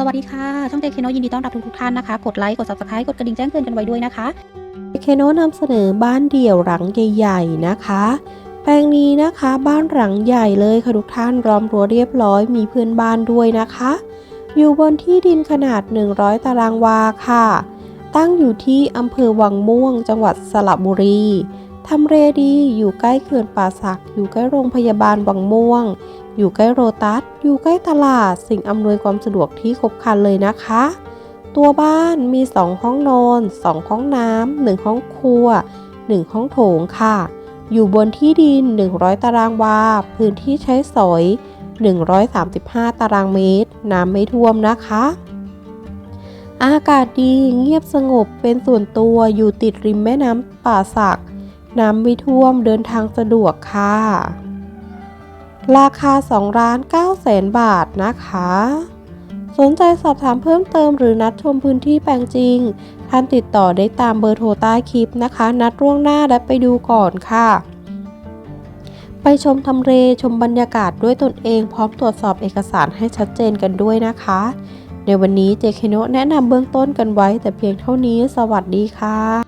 สวัสดีค่ะ ช่องเจเคโนยินดีต้อนรับทุกๆท่านนะคะ กดไลค์ กด subscribe กดกระดิ่งแจ้งเตือนกันไว้ด้วยนะคะเจคโนนำเสนอบ้านเดี่ยวหลังใหญ่ๆนะคะ แปลงนี้นะคะบ้านหลังใหญ่เลยค่ะทุกท่านล้อมรั้วเรียบร้อยมีเพื่อนบ้านด้วยนะคะ อยู่บนที่ดินขนาด 100 ตารางวาค่ะ ตั้งอยู่ที่อำเภอวังม่วง จังหวัดสระบุรี ทำเรดีอยู่ใกล้เขื่อนป่าสัก อยู่ใกล้โรงพยาบาลวังม่วง อยู่ใกล้โรตัส อยู่ใกล้ตลาด สิ่งอำนวยความสะดวกที่ครบครันเลยนะคะ ตัวบ้านมี 2 ห้องนอน 2 ห้องน้ำ 1 ห้องครัว 1 ห้องโถงค่ะ อยู่บนที่ดิน 100 ตารางวา พื้นที่ใช้สอย 135 ตารางเมตร น้ำไม่ท่วมนะคะ อากาศดี เงียบสงบ เป็นส่วนตัว อยู่ติดริมแม่น้ำป่าสัก น้ำไม่ท่วมเดินทางสะดวกค่ะ ราคา2ล้าน9แสนบาทนะคะ สนใจสอบถามเพิ่มเติมหรือนัดชมพื้นที่แปลงจริง ท่านติดต่อได้ตามเบอร์โทรใต้คลิปนะคะ นัดล่วงหน้าและไปดูก่อนค่ะ ไปชมทำเลชมบรรยากาศด้วยตนเองพร้อมตรวจสอบเอกสารให้ชัดเจนกันด้วยนะคะในวันนี้เจเคโนะแนะนำเบื้องต้นกันไว้แต่เพียงเท่านี้สวัสดีค่ะ